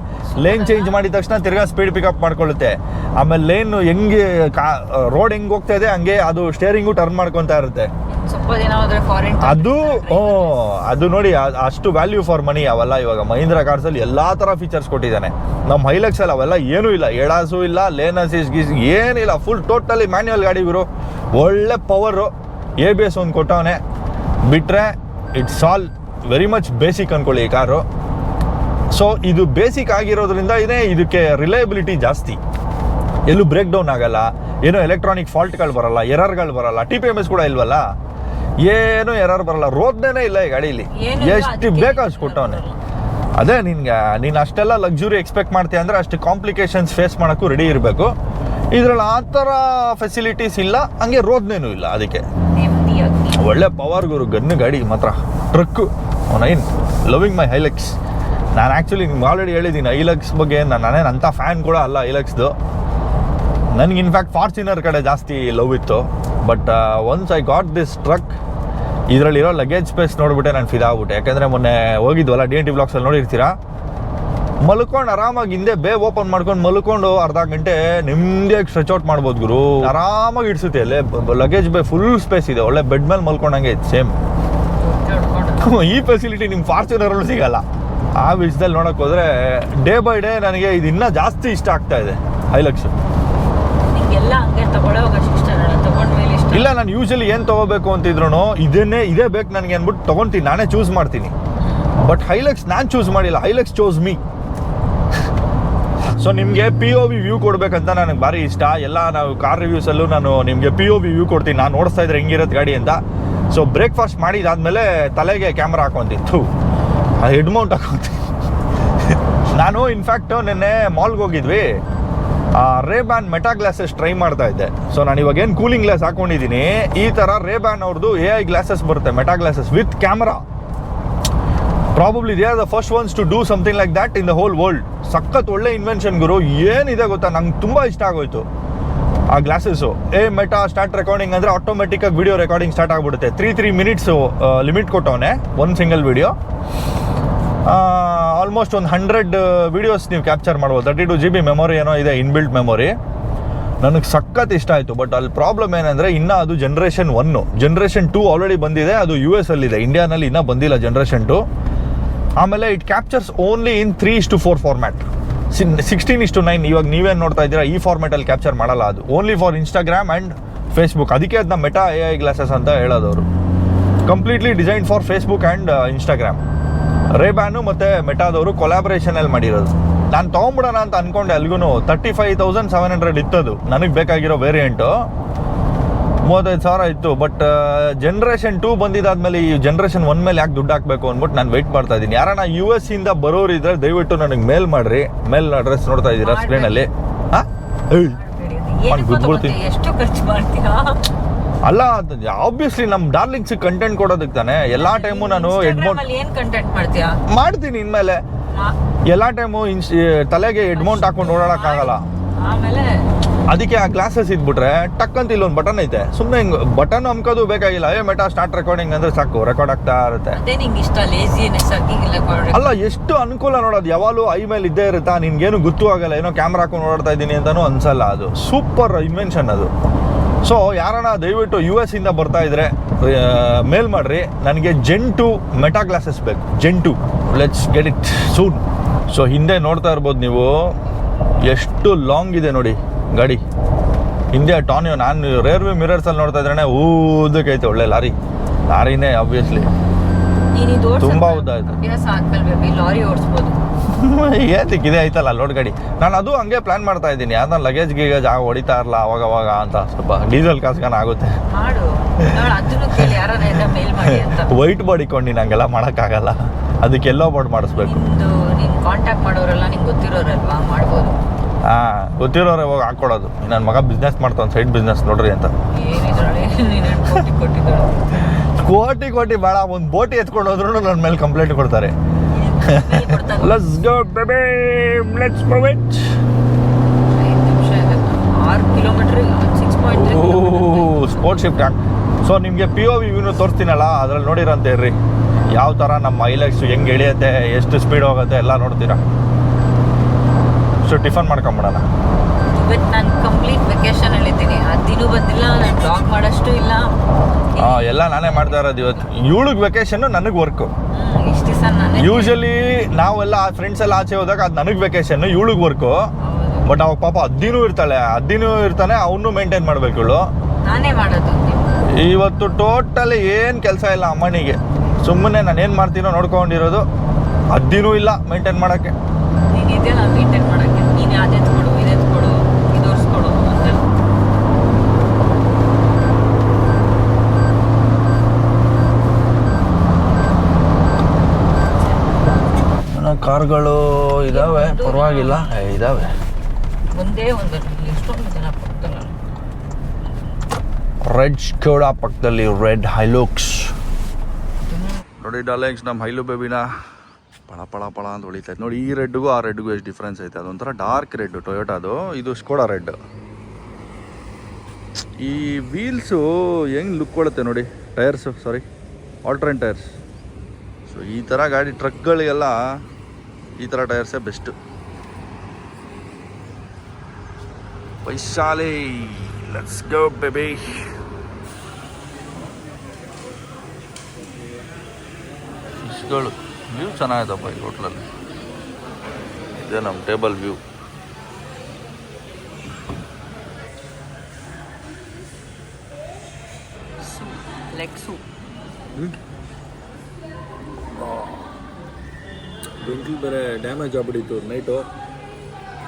ಲೇನ್ ಚೇಂಜ್ ಮಾಡಿದ ತಕ್ಷಣ ತಿರ್ಗಾ ಸ್ಪೀಡ್ ಪಿಕಪ್ ಮಾಡ್ಕೊಳ್ಳುತ್ತೆ. ಆಮೇಲೆ ಲೇನ್ ಹೆಂಗೆ ಕಾ ರೋಡ್ ಹೆಂಗೆ ಹೋಗ್ತಾ ಇದೆ ಹಂಗೆ ಅದು ಸ್ಟೇರಿಂಗು ಟರ್ನ್ ಮಾಡ್ಕೊತಾ ಇರುತ್ತೆ. ಅದು ಓ ಅದು ನೋಡಿ ಅಷ್ಟು ವ್ಯಾಲ್ಯೂ ಫಾರ್ ಮನಿ ಅವೆಲ್ಲ ಇವಾಗ. ಮಹೀಂದ್ರ ಕಾರ್ಸಲ್ಲಿ ಎಲ್ಲಾ ತರ ಫೀಚರ್ಸ್ ಕೊಟ್ಟಿದ್ದಾನೆ. ನಮ್ಮ ಹೈಲಕ್ಸ್ ಅಲ್ಲಿ ಅವೆಲ್ಲ ಏನೂ ಇಲ್ಲ. ಎಡಾಸು ಇಲ್ಲ ಲೇನ್ ಅಸಿಸ್ ಗೀಸ್ ಏನಿಲ್ಲ ಫುಲ್ ಟೋಟಲಿ ಮ್ಯಾನ್ಯುವಲ್ ಗಾಡಿ ಇವರು. ಒಳ್ಳೆ ಪವರು ಎ ಬಿ ಎಸ್ ಒಂದು ಕೊಟ್ಟವನೆ. ಬಿಟ್ರೆ it's all very much basic ಅಂದ್ಕೊಳ್ಳಿ ಈ ಕಾರು. ಸೊ ಇದು ಬೇಸಿಕ್ ಆಗಿರೋದ್ರಿಂದ ಇದೇ ಇದಕ್ಕೆ ರಿಲಯಬಿಲಿಟಿ ಜಾಸ್ತಿ. ಎಲ್ಲೂ ಬ್ರೇಕ್ ಡೌನ್ ಆಗಲ್ಲ ಏನೋ ಎಲೆಕ್ಟ್ರಾನಿಕ್ ಫಾಲ್ಟ್ಗಳು ಬರಲ್ಲ ಎರರ್ಗಳು ಬರಲ್ಲ ಟಿ ಪಿ ಎಂ ಎಸ್ ಕೂಡ ಇಲ್ವಲ್ಲ? ಏನೂ ಎರರ್ ಬರಲ್ಲ ರೋದ್ನೇನೆ ಇಲ್ಲ ಈ ಗಾಡೀಲಿ. ಎಷ್ಟು ಬೇಕು ಅಷ್ಟು ಕೊಟ್ಟವನೆ. ಅದೇ ನಿನ್ಗೆ ನೀನು ಅಷ್ಟೆಲ್ಲ ಲಕ್ಸುರಿ ಎಕ್ಸ್ಪೆಕ್ಟ್ ಮಾಡ್ತೀಯ ಅಂದರೆ ಅಷ್ಟು ಕಾಂಪ್ಲಿಕೇಶನ್ಸ್ ಫೇಸ್ ಮಾಡೋಕ್ಕೂ ರೆಡಿ ಇರಬೇಕು. ಇದರಲ್ಲಿ ಆ ಥರ ಫೆಸಿಲಿಟೀಸ್ ಇಲ್ಲ ಹಂಗೆ ರೋದ್ನೇನೂ ಇಲ್ಲ ಅದಕ್ಕೆ. ಒಳ್ಳೆ ಪವರ್ ಗುರು ಗನ್ನು ಗಾಡಿ ಮಾತ್ರ. Truck nine loving my Hilux ನಾನು ಆ್ಯಕ್ಚುಲಿ ನಿಮ್ಗೆ ಆಲ್ರೆಡಿ ಹೇಳಿದ್ದೀನಿ ಐಲಕ್ಸ್ ಬಗ್ಗೆ ನಾನು ನಾನೇನು ಅಂಥ ಫ್ಯಾನ್ ಕೂಡ ಅಲ್ಲ ಐಲಕ್ಸ್ದು ನನಗೆ ಇನ್ಫ್ಯಾಕ್ಟ್ ಫಾರ್ಚುನರ್ ಕಡೆ ಜಾಸ್ತಿ ಲವ್ ಇತ್ತು. But once I got this truck ಇದರಲ್ಲಿರೋ luggage space ನೋಡಿಬಿಟ್ಟೆ ನಾನು ಫಿದಾ ಆಗ್ಬಿಟ್ಟೆ. ಯಾಕಂದರೆ ಮೊನ್ನೆ ಹೋಗಿದ್ವಲ್ಲ ಡಿ ಎನ್ ಟಿ ಬ್ಲಾಕ್ಸಲ್ಲಿ ನೋಡಿರ್ತೀರಾ? ಮಲ್ಕೊಂಡು ಆರಾಮಾಗಿ ಹಿಂದೆ ಬೇ ಓಪನ್ ಮಾಡ್ಕೊಂಡು ಮಲ್ಕೊಂಡು ಅರ್ಧ ಗಂಟೆ ನೆಮ್ಮದಿಯಾಗಿ ಸ್ಟ್ರೆಚ್ ಔಟ್ ಮಾಡ್ಬೋದು ಗುರು. ಆರಾಮಾಗಿ ಇಡ್ಸುತ್ತೆ ಅಲ್ಲೇ ಲಗೇಜ್ ಬೇ ಫುಲ್ ಸ್ಪೇಸ್ ಇದೆ. ಒಳ್ಳೆ ಬೆಡ್ ಮೇಲೆ ಮಲ್ಕೊಂಡಂಗೆ ಇದೆ ಸೇಮ್ ಈ ಫೆಸಿಲಿಟಿ ನಿಮ್ಮ ಫಾರ್ಚುನರಲ್ಲೂ ಸಿಗಲ್ಲ. ಆ ವಿಷಯದಲ್ಲಿ ನೋಡಕ್ ಹೋದ್ರೆ ಡೇ ಬೈ ಡೇ ನನಗೆ ಇದು ಇನ್ನೂ ಜಾಸ್ತಿ ಇಷ್ಟ ಆಗ್ತಾ ಇದೆ. ಐ ಲಕ್ಷ. ಇಲ್ಲ ನಾನು ಯೂಶಲಿ ಏನು ತಗೋಬೇಕು ಅಂತಿದ್ರು ಇದನ್ನೇ ಇದೇ ಬೇಕು ನನಗೆ ಅಂದ್ಬಿಟ್ಟು ತಗೊಂತೀನಿ. ನಾನೇ ಚೂಸ್ ಮಾಡ್ತೀನಿ. ಬಟ್ ಹೈಲಕ್ಸ್ ನಾನು ಚೂಸ್ ಮಾಡಿಲ್ಲ. ಹೈಲಕ್ಸ್ ಚೂಸ್ ಮೀ ಸೊ ನಿಮಗೆ ಪಿ ಒ ವಿ ವ್ಯೂ ಕೊಡಬೇಕಂತ ನನಗೆ ಭಾರಿ ಇಷ್ಟ. ಎಲ್ಲ ನಾವು ಕಾರ್ ರಿವ್ಯೂಸಲ್ಲೂ ನಾನು ನಿಮಗೆ ಪಿ ಒ ವಿ ವ್ಯೂ ಕೊಡ್ತೀನಿ. ನಾನು ನೋಡಿಸ್ತಾ ಇದ್ರೆ ಹೆಂಗಿರೋದು ಗಾಡಿ ಅಂತ. ಸೊ ಬ್ರೇಕ್ಫಾಸ್ಟ್ ಮಾಡಿದಾದ್ಮೇಲೆ ತಲೆಗೆ ಕ್ಯಾಮ್ರಾ ಹಾಕೊಂತಿತ್ತು ಹೆಡ್ ಮೌಂಟ್ ನಾನು ಇನ್ಫ್ಯಾಕ್ಟು ನಿನ್ನೆ ಮಾಲ್ಗೆ ಹೋಗಿದ್ವಿ. ರೇ ಬ್ಯಾನ್ ಮೆಟಾ ಗ್ಲಾಸಸ್ ಟ್ರೈ ಮಾಡ್ತಾ ಇದ್ದೆ. ಸೊ ನಾನು ಇವಾಗ ಏನು ಕೂಲಿಂಗ್ ಗ್ಲಾಸ್ ಹಾಕೊಂಡಿದ್ದೀನಿ ಈ ಥರ ರೇಬ್ಯಾನ್ ಅವ್ರದ್ದು ಎ ಐ ಗ್ಲಾಸಸ್ ಬರುತ್ತೆ Meta glasses with camera probably they are the first ones to do something like that in the whole world ಸಖತ್ ಒಳ್ಳೆ ಇನ್ವೆನ್ಷನ್ ಗುರು. ಏನಿದೆ ಗೊತ್ತಾ? ನಂಗೆ ತುಂಬ ಇಷ್ಟ ಆಗೋಯ್ತು. ಆ ಗ್ಲಾಸಸ್ಸು ಏ ಮೆಟಾ ಸ್ಟಾರ್ಟ್ ರೆಕಾರ್ಡಿಂಗ್ ಅಂದರೆ ಆಟೋಮೆಟಿಕ್ಕಾಗಿ ವಿಡಿಯೋ ರೆಕಾರ್ಡಿಂಗ್ ಸ್ಟಾರ್ಟ್ ಆಗಿಬಿಡುತ್ತೆ. ತ್ರೀ ತ್ರೀ ಮಿನಿಟ್ಸು ಲಿಮಿಟ್ ಕೊಟ್ಟವನೆ ಒಂದು ಸಿಂಗಲ್ ವಿಡಿಯೋ ಆಲ್ಮೋಸ್ಟ್ ಒಂದು ಹಂಡ್ರೆಡ್ ವಿಡಿಯೋಸ್ ನೀವು ಕ್ಯಾಪ್ಚರ್ ಮಾಡ್ಬೋದು. Thirty two G B memory ಏನೋ ಇದೆ ಇನ್ಬಿಲ್ಟ್ ಮೆಮೊರಿ ನನಗೆ ಸಖತ್ ಇಷ್ಟ ಆಯಿತು. ಬಟ್ ಅಲ್ಲಿ ಪ್ರಾಬ್ಲಮ್ ಏನಂದರೆ ಇನ್ನೂ ಅದು generation one generation two already ಬಂದಿದೆ, ಅದು ಯು ಎಸ್ ಅಲ್ಲಿದೆ. ಇಂಡಿಯಾನಲ್ಲಿ ಇನ್ನೂ ಬಂದಿಲ್ಲ ಜನ್ರೇಷನ್ ಟು ಆಮೇಲೆ it captures only in three is to four format sixteen is to nine ಇವಾಗ ನೀವೇನು ನೋಡ್ತಾ ಇದ್ದೀರಾ, ಈ ಫಾರ್ಮೆಟಲ್ಲಿ ಕ್ಯಾಪ್ಚರ್ ಮಾಡಲ್ಲ ಅದು. Only for Instagram and Facebook ಅದಕ್ಕೆ ಅದನ್ನ ಮೆಟಾ ಎ ಐ ಗ್ಲಾಸಸ್ ಅಂತ ಹೇಳೋದವರು. Completely design for Facebook and Instagram Ray Ban ಮತ್ತು ಮೆಟಾದವರು ಕೊಲಾಬ್ರೇಷನಲ್ಲಿ ಮಾಡಿರೋದು. ನಾನು ತೊಗೊಂಬಿಡೋಣ ಅಂತ ಅನ್ಕೊಂಡೆ ಅಲ್ಗೂ thirty five thousand seven hundred ಇತ್ತದು. ನನಗೆ ಬೇಕಾಗಿರೋ ವೇರಿಯಂಟು ಮೂವತ್ತೈದು ಸಾವಿರ ಇತ್ತು ಬಟ್ ಜನ್ರೇಷನ್ ಟೂ ಬಂದಿದ್ದಾದ್ಮೇಲೆ ಈ ಜನ್ರೇಷನ್ ಒನ್ ಮೇಲೆ ಯಾಕೆ ದುಡ್ಡು ಹಾಕಬೇಕು ಅಂದ್ಬಿಟ್ಟು ನಾನು ವೆಯ್ಟ್ ಮಾಡ್ತಾ ಇದ್ದೀನಿ. ಯಾರನ್ನ ಯು ಎಸ್ ಇಂದ ಬರೋರು ಇದ್ರೆ ದಯವಿಟ್ಟು ನನಗೆ ಮೇಲ್ ಮಾಡ್ರಿ. ಮೇಲ್ ಅಡ್ರೆಸ್ ನೋಡ್ತಾ ಇದ್ದೀರಾ ಸ್ಕ್ರೀನ್ ಸ್ಕ್ರೀನಲ್ಲಿ ಹಾಂ? ಏನು ಬಿದ್ಬಿಡ್ತೀನಿ. ಎಷ್ಟು ಖರ್ಚು ಮಾಡ್ತೀಯಾ ಅಲ್ಲ ಆಬ್ವಿಯಸ್ಲಿ ನಮ್ ಡಾರ್ಲಿಂಗ್ಸ್ ಕಂಟೆಂಟ್ ಕೊಡೋದಕ್ಕೆ ತಾನೆ. ಎಲ್ಲಾ ಟೈಮು ನಾನು ಎಡ್ಮೋಂಟ್ ಹೆಡ್ಮೌಂಟ್ ಅಲ್ಲಿ ಏನ್ ಕಂಟೆಂಟ್ ಮಾಡ್ತೀಯಾ? ಮಾಡ್ತೀನಿ ಇನ್ಮೇಲೆ. ಎಲ್ಲಾ ಟೈಮು ಇನ್ಸ್ ತಲೆಗೆ ಹೆಡ್ಮೌಂಟ್ ಹಾಕೊಂಡು ಓಡಾಡಕ್ಕಾಗಲ್ಲ. ಆಮೇಲೆ ಅದಕ್ಕೆ ಆ ಗ್ಲಾಸಸ್ ಇದ್ಬಿಟ್ರೆ ಟಕ್ ಅಂತ ಇಲ್ಲೊಂದು ಬಟನ್ ಐತೆ. ಸುಮ್ಮನೆ ಹಿಂಗೆ ಬಟನ್ ಅಮ್ಕೋದು ಬೇಕಾಗಿಲ್ಲ. ಏ ಮೆಟಾ ಸ್ಟಾರ್ಟ್ ರೆಕಾರ್ಡಿಂಗ್ ಅಂದ್ರೆ ಸಾಕು. ರೆಕಾರ್ಡ್ ಆಗ್ತಾ ಇರುತ್ತೆ. ಅಲ್ಲ ಎಷ್ಟು ಅನುಕೂಲ ನೋಡೋದು? ಯಾವಾಗಲೂ ಐ ಮೇಲೆ ಇದ್ದೇ ಇರುತ್ತಾ? ನಿನ್ಗೇನು ಗೊತ್ತೂ ಆಗಲ್ಲ. ಏನೋ ಕ್ಯಾಮ್ರಾ ಹಾಕೊಂಡು ನೋಡ್ತಾ ಇದ್ದೀನಿ ಅಂತಾನು ಅನ್ಸಲ್ಲ ಅದು. ಸೂಪರ್ ಇನ್ವೆನ್ಷನ್ ಅದು. ಸೊ ಯಾರನ್ನ ದಯವಿಟ್ಟು ಯು ಎಸ್ ಇಂದ ಬರ್ತಾ ಇದ್ರೆ ಮೇಲ್ ಮಾಡ್ರಿ. ನನಗೆ ಜೆಂಟು ಮೆಟಾ ಗ್ಲಾಸಸ್ ಬೇಕು. Gen two let's get it soon so ಹಿಂದೆ ನೋಡ್ತಾ ಇರ್ಬೋದು ನೀವು. ಎಷ್ಟು ಲಾಂಗ್ ಇದೆ ನೋಡಿ. ಗಾಡಿ. ಹಿಂದೆ ಟಾನಿಯೋ ನಾನು ರೇರ್ವಿ ಮಿರರ್ಸಲ್ಲಿ ನೋಡ್ತಾ ಇದ್ರೆ ಊದಕ್ಕೈತೆ ಒಳ್ಳೆ ಲಾರಿ. ಲಾರಿನೇ ಆಬ್ವಿಯಸ್ಲಿ ತುಂಬಾ ಉದ್ದ ಆಯ್ತು. ಲಾರಿ ಓಡಿಸ್ಬೋದು. ಏತಿಕ್ ಇದೇ ಐತಲ್ಲ ಲೋಡ್ ಗಾಡಿ. ನಾನು ಅದು ಹಂಗೆ ಪ್ಲಾನ್ ಮಾಡ್ತಾ ಇದ್ದೀನಿ. ಯಾವ್ದನ್ನ ಲಗೇಜ್ ಗೀಗೇಜ್ ಆಗ ಹೊಡಿತಾ ಇರಲ್ಲ ಅವಾಗ ಅವಾಗ ಅಂತ. ಸ್ವಲ್ಪ ಡೀಸೆಲ್ ಕಾಸ್ಗಾನ ಆಗುತ್ತೆ. ವೈಟ್ ಬಾಡಿ ಕೊಂಡು ನಂಗೆಲ್ಲ ಮಾಡೋಕ್ಕಾಗಲ್ಲ. ಅದಕ್ಕೆ ಎಲ್ಲೋ ಬೋರ್ಡ್ ಮಾಡಿಸ್ಬೇಕು. ಕಾಂಟ್ಯಾಕ್ಟ್ ಮಾಡೋರೆಲ್ಲ ನಿಂಗೆ ಗೊತ್ತಿರೋರಲ್ವಾ? ಮಾಡ್ಬೋದು. ಹಾಂ ಗೊತ್ತಿರೋರೆ ಹೋಗಿ ಹಾಕ್ಕೊಡೋದು ನನ್ನ ಮಗ ಬಿಸ್ನೆಸ್ ಮಾಡ್ತಾನೆ ಸೈಡ್ ಬಿಸ್ನೆಸ್ ನೋಡ್ರಿ ಅಂತ. ಕೋಟಿ ಕೋಟಿ ಭಾಳ ಬೇಡ ಒಂದು ಬೋಟಿ ಎತ್ಕೊಂಡು ಹೋದ್ರೂ ನನ್ನ ಮೇಲೆ ಕಂಪ್ಲೇಂಟ್ ಕೊಡ್ತಾರೆ. Let's go baby let's move it three sports shift so ನಿಮಗೆ ಪಿ ಓ ವಿ ವ್ಯೂನು ತೋರಿಸ್ತೀನಲ್ಲ ಅದ್ರಲ್ಲಿ ನೋಡಿರಂತ ಇರ್ರಿ. ಯಾವ ಥರ ನಮ್ಮ ಮೈಲೇಜ್ ಹೆಂಗೆ ಇಳಿಯುತ್ತೆ ಎಷ್ಟು ಸ್ಪೀಡ್ ಹೋಗುತ್ತೆ ಎಲ್ಲ ನೋಡ್ತೀರಾ? ಸೊ ಟಿಫನ್ ಮಾಡ್ಕೊಂಬಿಡೋಣ. ಇವತ್ತು ನಾನು ಕಂಪ್ಲೀಟ್ ವೆಕೇಶನ್ ಹೇಳಿದ್ದೀನಿ ಅದಿನೂ ಬಂದಿಲ್ಲ ನಾನು ಬ್ಲಾಗ್ ಮಾಡೋಷ್ಟು ಇಲ್ಲ. ಎಲ್ಲ ನಾನೇ ಮಾಡ್ತಾ ಇರೋದು ಇವತ್ತು. ಇವಳಿಗೆ ವೆಕೇಶನ್ನು ನನಗೆ ವರ್ಕು ಇಷ್ಟು ದಿವಸ ನಾನು ಯೂಶಲಿ ನಾವೆಲ್ಲ ಫ್ರೆಂಡ್ಸ್ ಎಲ್ಲ ಆಚೆ ಹೋದಾಗ ಅದು ನನಗೆ ವೆಕೇಶನ್ ಇವಳಿಗೆ ವರ್ಕು ಬಟ್ ಅವಾಗ ಪಾಪ ಅದ್ದಿನೂ ಇರ್ತಾಳೆ. ಅದ್ದಿನೂ ಇರ್ತಾನೆ ಅವನು ಮೇಂಟೈನ್ ಮಾಡಬೇಕು ಇವಳು. ನಾನೇ ಮಾಡೋದು. ಇವತ್ತು ಟೋಟಲಿ ಏನು ಕೆಲಸ ಇಲ್ಲ ಅಮ್ಮನಿಗೆ. ಸುಮ್ಮನೆ ನಾನು ಏನು ಮಾಡ್ತೀನೋ ನೋಡ್ಕೊಂಡಿರೋದು. ಅದಿನೂ ಇಲ್ಲ ಮೇಂಟೈನ್ ಮಾಡೋಕ್ಕೆ. ಮೇಂಟೈನ್ ಕೊಡು ಕೊಡು ಕಾರ್ಗಳು ಇದಾವೆ ಪರವಾಗಿಲ್ಲ. ಇದಾವೆ. ಒಂದೇ ಒಂದು ಎಷ್ಟೊಂದು ಜನ ರೆಡ್ ಸ್ಕೋಡ ಪಕ್ಕದಲ್ಲಿ ರೆಡ್ ಹೈಲೋಕ್ಸ್ ನೋಡಿ ಡಾಲೆಕ್ಸ್ ನಮ್ಮ ಹೈಲು ಬೇಬಿನ ಪಳ ಪಳ ಪಳ ಅಂತ ಹೊಳಿತೈತೆ ನೋಡಿ, ಈ ರೆಡ್ಗೂ ಆ ರೆಡ್ಗೂ ಎಷ್ಟು ಡಿಫ್ರೆನ್ಸ್ ಐತೆ. ಅದೊಂಥರ ಡಾರ್ಕ್ ರೆಡ್ ಟೊಯೋಟಾದು ಇದು ಸ್ಕೋಡಾ ರೆಡ್ ಈ ವೀಲ್ಸು ಹೆಂಗೆ ಲುಕ್ ಕೊಡುತ್ತೆ ನೋಡಿ? Tyres sorry all terrain tyres so ಈ ಥರ ಗಾಡಿ ಟ್ರಕ್ಗಳಿಗೆಲ್ಲ ಈ ಥರ ಟೈರ್ಸೇ best Vaishali let's go baby ಫಿಶ್ಗಳು view ಚೆನ್ನಾಗಿದಪ್ಪ ಈ ಹೋಟ್ಲಲ್ಲಿ. ಇದೆ ನಮ್ಮ ಟೇಬಲ್ ವ್ಯೂ. ಲೆಗ್ ಸೂಪ್ ಬೆಂಕಿ ಬೇರೆ ಡ್ಯಾಮೇಜ್ ಆಗ್ಬಿಟ್ಟಿತ್ತು ನೈಟು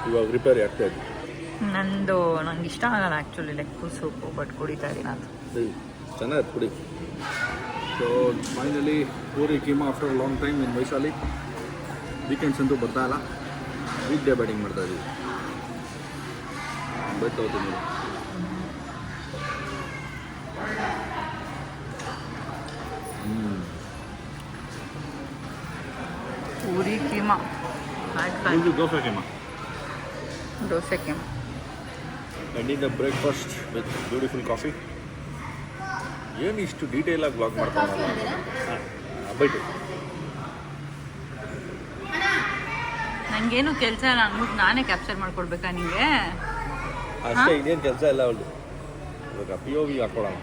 ಇವಾಗ ರಿಪೇರಿ ಆಗ್ತಾ ಇದೆ. ನಂದು ನಂಗೆ ಇಷ್ಟ ಆಗಲ್ಲ ಆ್ಯಕ್ಚುಲಿ ಲೆಗ್ ಸೂಪು ಬಟ್ ಕುಡಿತಾ ಇದ್ದೀನಿ ಅದು. ಚೆನ್ನಾಗಿ ಕುಡಿ. So finally puri keema after long time in Vaishali weekends ಅಂತೂ ಬರ್ತಾ ಇಲ್ಲ. ವೀಕ್ ಡೇ ಬ್ಯಾಟಿಂಗ್ ಮಾಡ್ತಾ ಇದೀವಿ ಬಟ್ ತಗೋತೀನಿ ಪೂರಿ ಕೀಮಾ ಇದು dosa keema dosa keema and in the breakfast with beautiful coffee ಏನು ಇಷ್ಟು ಡೀಟೇಲಾಗಿ ಬ್ಲಾಗ್ ಮಾಡ್ತಾರೆ ಬೈಟು ನನಗೇನು ಕೆಲಸ ಇಲ್ಲ ಅಂದ್ಬಿಟ್ಟು ನಾನೇ ಕ್ಯಾಪ್ಚರ್ ಮಾಡ್ಕೊಡ್ಬೇಕಾ ನಿಂಗೆ? ಅಷ್ಟೇ ಇನ್ನೇನು ಕೆಲಸ ಇಲ್ಲ ಅವಳು ಇವಾಗ ಪಿ ಓ ವಿ ಹಾಕೊಳ್ಳೋಣ